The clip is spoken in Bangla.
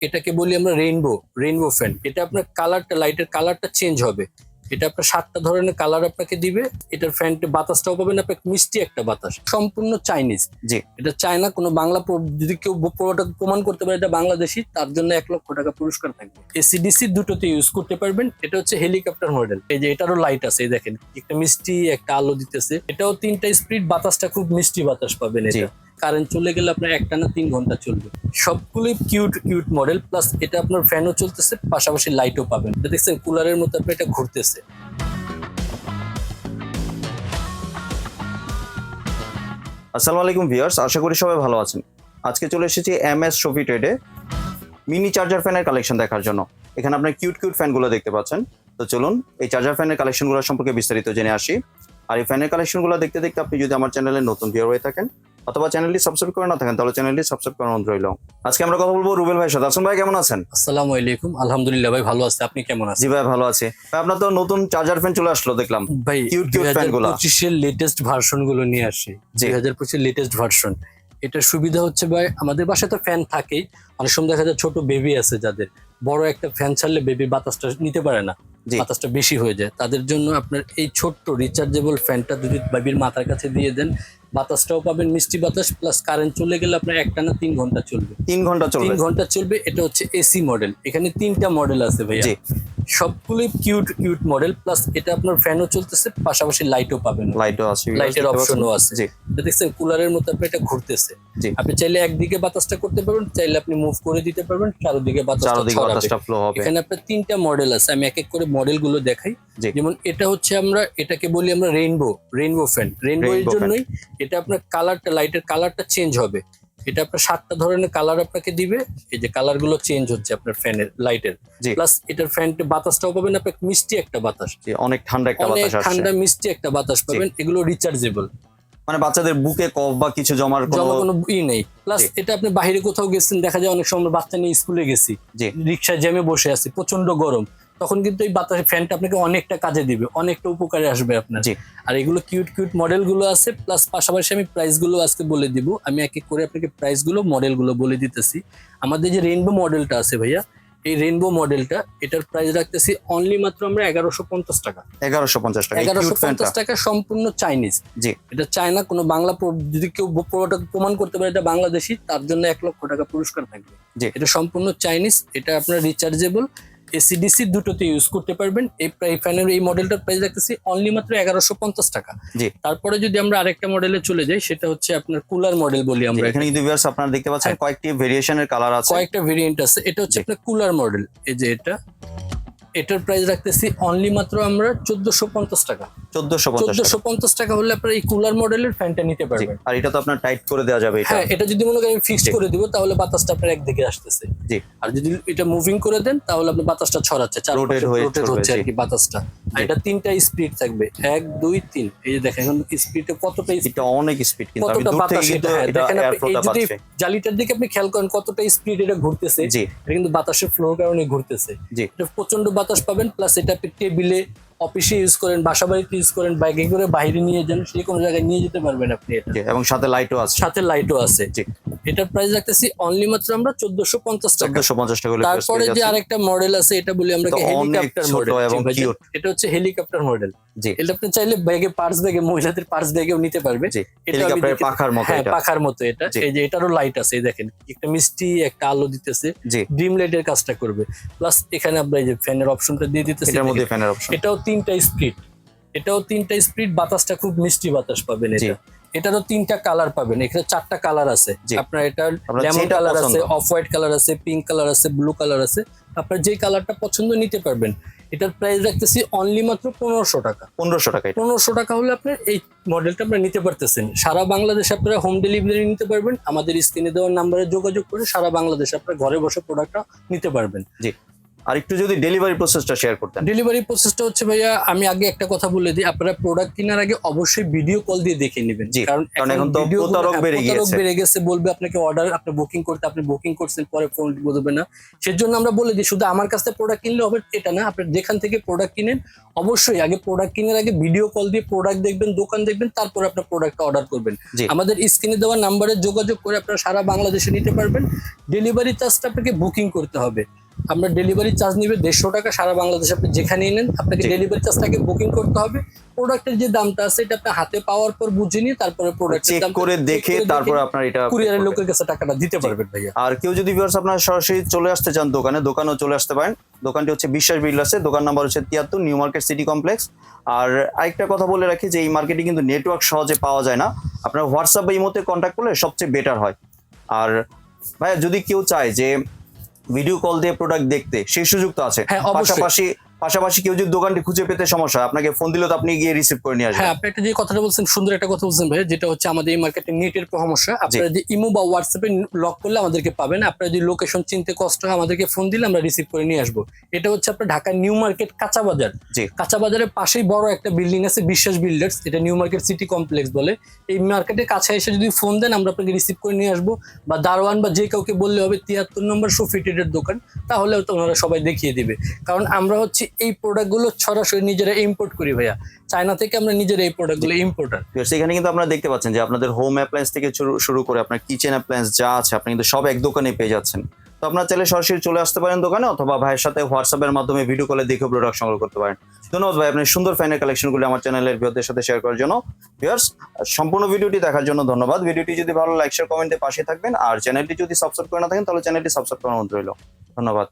এটাকে বলি আমরা রেইনবো রেইনবো ফ্যান এটা আপনার কালারটা লাইটের কালারটা চেঞ্জ হবে। এটা আপনার সাতটা ধরনের কালার আপনাকে দিবে। এটার ফ্যানটা বাতাসটাও পাবেন আপনার মিষ্টি একটা বাতাস। সম্পূর্ণ চাইনিজ জি। এটা চায়না কোনো বাংলা যদি কেউ প্রোডাক্ট প্রমাণ করতে পারে এটা বাংলাদেশি তার জন্য এক লক্ষ টাকা পুরস্কার থাকবে। এসিডিসি দুটোতে ইউজ করতে পারবেন। এটা হচ্ছে হেলিকপ্টার মডেল এই যে এটারও লাইট আছে এই দেখেন। একটা মিষ্টি একটা আলো দিতেছে। এটাও তিনটা স্পিড বাতাসটা খুব মিষ্টি বাতাস পাবেন। এটা। কারেন্ট চলে গেলে আপনার একটা না তিন ঘণ্টা চলবে। সবগুলোই কিউট কিউট মডেল, প্লাস এটা আপনার ফ্যানও চলতেছে, পাশাপাশি লাইটও পাবেন। এটা দেখছেন, কুলারের মতো আপনার এটা ঘুরতেছে। আসসালামু আলাইকুম ভিউয়ার্স, আশা করি সবাই ভালো আছেন। আজকে চলে এসেছি এম এস শফি ট্রেডে মিনি চার্জার ফ্যানের কালেকশন দেখার জন্য। এখানে আপনার কিউট কিউট ফ্যানগুলো দেখতে পাচ্ছেন। তো চলুন, এই চার্জার ফ্যানের কালেকশনগুলো সম্পর্কে বিস্তারিত জেনে আসি। আর এই ফ্যানের কালেকশনগুলো দেখতে দেখতে আপনি যদি আমার চ্যানেলে নতুন ভিউয়ার হয়ে থাকেন অথবা চ্যানেলটি সাবস্ক্রাইব করে না থাকেন তাহলে চ্যানেলটি সাবস্ক্রাইব করার অনুরোধ রইল। আজকে আমরা কথা বলব রুবেল ভাইয়ের সাথে। আসুন ভাই কেমন আছেন? আসসালামু আলাইকুম। আলহামদুলিল্লাহ ভাই ভালো আছে। আপনি কেমন আছেন? জি ভাই ভালো আছে। ভাই আপনার তো নতুন চার্জার ফ্যান চলে আসলো দেখলাম। ভাই Cute, দুই cute হাজার fan গুলা। পঁচিশের লেটেস্ট ভার্সনগুলো নিয়ে আসি। জি। দুই হাজার পঁচিশের লেটেস্ট ভার্সন এটা সুবিধা হচ্ছে ভাই আমাদের বাসায় তো ফ্যান থাকেই। অনেক সময় দেখা যায় ছোট বেবি আছে যাদের। বড় একটা ফ্যান ছাড়লে বেবি বাতাসটা নিতে পারে না। বাতাসটা বেশি হয়ে যায়। তাদের জন্য আপনার এই ছোট্ট রিচার্জেবল ফ্যানটা যদি বেবির মাথার কাছে দিয়ে দেন বাতাসটাও পাবেন মিষ্টি বাতাস প্লাস কারেন্ট চলে গেলে আপনার একটা না তিন ঘণ্টা চলবে। তিন ঘণ্টা চলবে। তিন ঘণ্টা চলবে এটা হচ্ছে এসি মডেল এখানে তিনটা মডেল আছে ভাইয়া। সবগুলোই কিউট কিউট মডেল প্লাস এটা আপনার ফ্যানও চলতেছে পাশাপাশি লাইটও পাবেন। লাইটও আছে লাইটের অপশনও আছে। জি। এটা দেখছেন কুলারের মতো আপনি এটা ঘুরতেছে। জি। আপনি চাইলে একদিকে বাতাসটা করতে পারবেন চাইলে আপনি মুভ করে দিতে পারবেন চারদিকে বাতাসটা চারদিকে বাতাসটা ফ্লো হবে। এখানে আপনার তিনটা মডেল আছে আমি এক এক করে মডেলগুলো দেখাই। যেমন এটা হচ্ছে আমরা এটাকে বলি আমরা রেইনবো রেইনবো ফ্যান রেইনবো এর জন্যই এটা আপনার কালারটা লাইটের কালারটা চেঞ্জ হবে। এটা আপনার সাতটা ধরনের কালার আপনাকে দিবে। এই যে কালারগুলো চেঞ্জ হচ্ছে আপনার ফ্যানের লাইটের প্লাস এটার ফ্যানটা বাতাসটাও পাবেন আপনার মিষ্টি একটা বাতাস। অনেক ঠান্ডা একটা বাতাস ঠান্ডা মিষ্টি একটা বাতাস পাবেন এগুলো রিচার্জেবল মানে বাচ্চাদের বুকে কফ বা কিছু জমার কোনো জমা কোনো ই নেই। প্লাস এটা আপনি বাইরে কোথাও গেছেন দেখা যায় অনেক সময় বাচ্চা নিয়ে স্কুলে গেছি। রিক্সা জ্যামে বসে আছি প্রচণ্ড গরম। তখন কিন্তু এই বাতাসের ফ্যানটা আপনাকে অনেকটা কাজে দিবে অনেকটা উপকারে আসবে আপনার। আর এগুলো কিউট কিউট মডেলগুলো আছে প্লাস পাশাপাশি আমি প্রাইসগুলো আজকে বলে দিব। আমি এক এক করে আপনাকে প্রাইসগুলো মডেলগুলো বলে দিতেছি। আমাদের যে রেইনবো মডেলটা আছে ভাইয়া এই রেইনবো মডেলটা এটার প্রাইস রাখতেছি অনলি মাত্র আমরা এগারোশো পঞ্চাশ টাকা। এগারোশো পঞ্চাশ টাকা এগারোশো পঞ্চাশ টাকা সম্পূর্ণ চাইনিজ জি। এটা চায়না কোনো বাংলা যদি কেউ প্রোডাক্ট প্রমাণ করতে পারে এটা বাংলাদেশি তার জন্য এক লক্ষ টাকা পুরস্কার থাকবে। জি। এটা সম্পূর্ণ চাইনিজ এটা আপনার রিচার্জেবল এসিডিসি দুটোতে ইউজ করতে পারবেন। এই প্রাই ফ্যানের এই মডেলটার প্রাইস রাখতেছি অনলি মাত্র এগারোশো পঞ্চাশ টাকা। তারপরে যদি আমরা আরেকটা মডেলে চলে যাই সেটা হচ্ছে আপনার কুলার মডেল বলি আমরা এখানে কিন্তু ভিউয়ার্স আপনারা দেখতে পাচ্ছেন হ্যাঁ। কয়েকটি ভেরিয়েশনের কালার আছে। কয়েকটা ভেরিয়েন্ট আছে। এটা হচ্ছে। আপনার কুলার মডেল এই যে এটা। এটার প্রাইস রাখতেছি অনলি মাত্র আমরা চোদ্দশো পঞ্চাশ টাকা। চোদ্দশো চোদ্দশো পঞ্চাশ টাকা হলে আপনার এই কুলার মডেলের ফ্যানটা নিতে পারবেন। আর এটা তো আপনার টাইট করে দেওয়া যাবে হ্যাঁ এটা যদি মনে করেন ফিক্সড করে দিব তাহলে বাতাসটা আপনার একদিকে আসতেছে। জি। আর যদি এটা মুভিং করে দেন তাহলে আপনার বাতাসটা ছড়াচ্ছে চার রোটেট হচ্ছে আর কি বাতাসটা। আর এটা তিনটা স্পিড থাকবে। এক দুই তিন। এই যে দেখেন এখন স্পিডে কতটা এটা অনেক স্পিড কিন্তু আমি কতটা দূর থেকে বাতাস? এটা হ্যাঁ, দেখেন আপনি এই যদি জালিটার দিকে আপনি খেয়াল করেন কতটা স্পিড এটা ঘুরতেছে এটা কিন্তু বাতাসের ফ্লোর কারণে ঘুরতেছে। এটা প্রচণ্ড বাতাস পাবেন প্লাস এটা আপনি টেবিলে অফিসে ইউজ করেন বাসা বাড়িতে ইউজ করেন বাইকে করে বাইরে নিয়ে যান যে কোনো জায়গায় নিয়ে যেতে পারবেন আপনি এটা। এবং সাথে লাইটও আছে। সাথে লাইটও আছে। ঠিক এটার প্রাইস রাখতেছি অনলি মাত্র আমরা চোদ্দশো পঞ্চাশ টাকা। চোদ্দশো পঞ্চাশ টাকা তারপরে যে আরেকটা মডেল আছে এটা বলি আমরা হেলিকপ্টার মডেল এবং এটা হচ্ছে হেলিকপ্টার মডেল জি। এটা আপনি চাইলে ব্যাগে পার্স ব্যাগে মহিলাদের পার্স ব্যাগেও নিতে পারবে। জি এটা পাখার মতো হ্যাঁ এটা। পাখার মতো এটা। এই যে এটারও লাইট আছে এই দেখেন একটা মিষ্টি একটা আলো দিতেছে। ড্রিম লাইটের কাজটা করবে। প্লাস এখানে আমরা এই যে ফ্যানের অপশনটা দিয়ে দিতেছি এটার মধ্যে। ফ্যানের অপশন এটাও তিনটা স্পিড এটাও তিনটা স্পিড বাতাসটা খুব মিষ্টি বাতাস পাবেন। এটা। এটারও তিনটা কালার পাবেন। এখানে চারটা কালার আছে। আপনার এটা লেমন কালার আছে অফ হোয়াইট কালার আছে পিঙ্ক কালার আছে ব্লু কালার আছে। আপনার যে কালারটা পছন্দ নিতে পারবেন। এটার প্রাইস রাখতেছি অনলি মাত্র পনেরোশো টাকা। পনেরোশো টাকা পনেরোশো টাকা হলে আপনার এই মডেলটা আপনারা নিতে পারতেছেন। সারা বাংলাদেশে আপনারা হোম ডেলিভারি নিতে পারবেন। আমাদের স্ক্রিনে দেওয়ার নাম্বারে যোগাযোগ করে সারা বাংলাদেশে আপনারা ঘরে বসে প্রোডাক্টটা নিতে পারবেন। জি। আর একটু যদি ডেলিভারি প্রসেসটা শেয়ার করতেন। ডেলিভারি প্রসেসটা হচ্ছে ভাইয়া আমি আগে একটা কথা বলে দিই আপনারা প্রোডাক্ট কেনার আগে অবশ্যই ভিডিও কল দিয়ে দেখে নেবেন। জি, কারণ এখন তো প্রতারক হ্যাঁ, বেড়ে প্রতারক গিয়েছে। বেড়ে গেছে বলবে আপনাকে অর্ডার আপনি বুকিং করতে আপনি বুকিং করছেন পরে ফোন বলবে না। সেজন্য আমরা বলে দিই শুধু আমার কাছ প্রোডাক্ট কিনলে হবে এটা না আপনি যেখান থেকে প্রোডাক্ট কিনেন অবশ্যই আগে প্রোডাক্ট কেনার আগে ভিডিও কল দিয়ে প্রোডাক্ট দেখবেন দোকান দেখবেন তারপরে আপনার প্রোডাক্টটা অর্ডার করবেন। আমাদের স্ক্রিনে দেওয়া নাম্বারে যোগাযোগ করে আপনারা সারা বাংলাদেশে নিতে পারবেন। ডেলিভারি চার্জটা আপনাকে বুকিং করতে হবে। আমরা ডেলিভারি চার্জ নিবে দেড়শো টাকা সারা বাংলাদেশে আপনি যেখানে নেন আপনাকে। ডেলিভারি চার্জটাকে বুকিং করতে হবে। প্রোডাক্টের যে দামটা আছে এটা আপনি হাতে পাওয়ার পর বুঝে নিয়ে তারপরে প্রোডাক্টের চেক করে দেখে তারপর আপনার এটা কুরিয়ারের লোকের কাছে টাকাটা দিতে পারবেন ভাইয়া। আর কেউ যদি ভিউয়ার্স আপনার সরাসরি চলে আসতে চান দোকানে দোকানেও চলে আসতে পারেন। দোকানটি হচ্ছে বিশ্বাস বিল্ডার্সে দোকান নাম্বার হচ্ছে তিয়াত্তর নিউ মার্কেট সিটি কমপ্লেক্স। আর আরেকটা কথা বলে রাখি যে এই মার্কেটে কিন্তু নেটওয়ার্ক সহজে পাওয়া যায় না। আপনার হোয়াটসঅ্যাপ বা ইমোতে কন্ট্যাক্ট করলে সবচেয়ে বেটার হয়। আর ভাইয়া যদি কেউ চায় যে ভিডিও কল দিয়ে প্রোডাক্ট দেখতে সেই সুযোগ তো আছে। হ্যাঁ, পাশাপাশি পাশাপাশি কেউ যদি দোকানটি খুঁজে পেতে সমস্যা হয় আপনাকে ফোন দিলেও তো আপনি গিয়ে রিসিভ করে নিয়ে আসবেন। হ্যাঁ আপনি একটা যে কথাটা বলছেন সুন্দর একটা কথা বলছেন ভাই যেটা হচ্ছে আমাদের এই মার্কেটে নেটের সমস্যা। আপনারা যদি ইমো বা হোয়াটসঅ্যাপে লক করলে আমাদেরকে পাবেন। আপনারা যদি লোকেশন চিনতে কষ্ট হয় আমাদেরকে ফোন দিলে আমরা রিসিভ করে নিয়ে আসব। এটা হচ্ছে আপনার ঢাকা নিউ মার্কেট কাঁচা বাজার। জি। কাঁচা বাজারের পাশেই বড় একটা বিল্ডিং আছে বিশ্বাস বিল্ডার্স এটা নিউ মার্কেট সিটি কমপ্লেক্স বলে। এই মার্কেটের কাছে এসে যদি ফোন দেন আমরা আপনাকে রিসিভ করে নিয়ে আসব। বা দারওয়ান বা যে কাউকে বললে হবে তিয়াত্তর নম্বর সোফিটেডের দোকান তাহলে তো ওনারা সবাই দেখিয়ে দিবে। কারণ আমরা হচ্ছে এই প্রোডাক্টগুলো সরাসরি নিজেরা ইম্পোর্ট করি ভাইয়া। চায়না থেকে আমরা নিজেরা এই প্রোডাক্টগুলো ইম্পোর্টার সেখানে কিন্তু আপনারা দেখতে পাচ্ছেন যে আপনাদের হোম অ্যাপ্লায়েন্স থেকে শুরু করে আপনার কিচেন অ্যাপ্লায়েন্স যা আছে, আপনি কিন্তু সব এক দোকানে পেয়ে যাচ্ছেন। তো আপনার চাইলে সরাসরি চলে আসতে পারেন দোকানে অথবা ভাইয়ের সাথে হোয়াটসঅ্যাপের মাধ্যমে ভিডিও কলে দেখে প্রোডাক্ট সংগ্রহ করতে পারেন। ধন্যবাদ ভাই আপনার সুন্দর ফ্যানের কালেকশনগুলো আমার চ্যানেলের ভিউদের সাথে শেয়ার করার জন্য। ভিউয়ার্স, সম্পূর্ণ ভিডিওটি দেখার জন্য ধন্যবাদ। ভিডিওটি যদি ভালো লাইক শেয়ার কমেন্টে পাশে থাকবেন। আর চ্যানেলটি যদি সাবস্ক্রাইব করে না থাকেন, তাহলে চ্যানেলটি সাবস্ক্রাইব করার অনুরোধ রইল। ধন্যবাদ।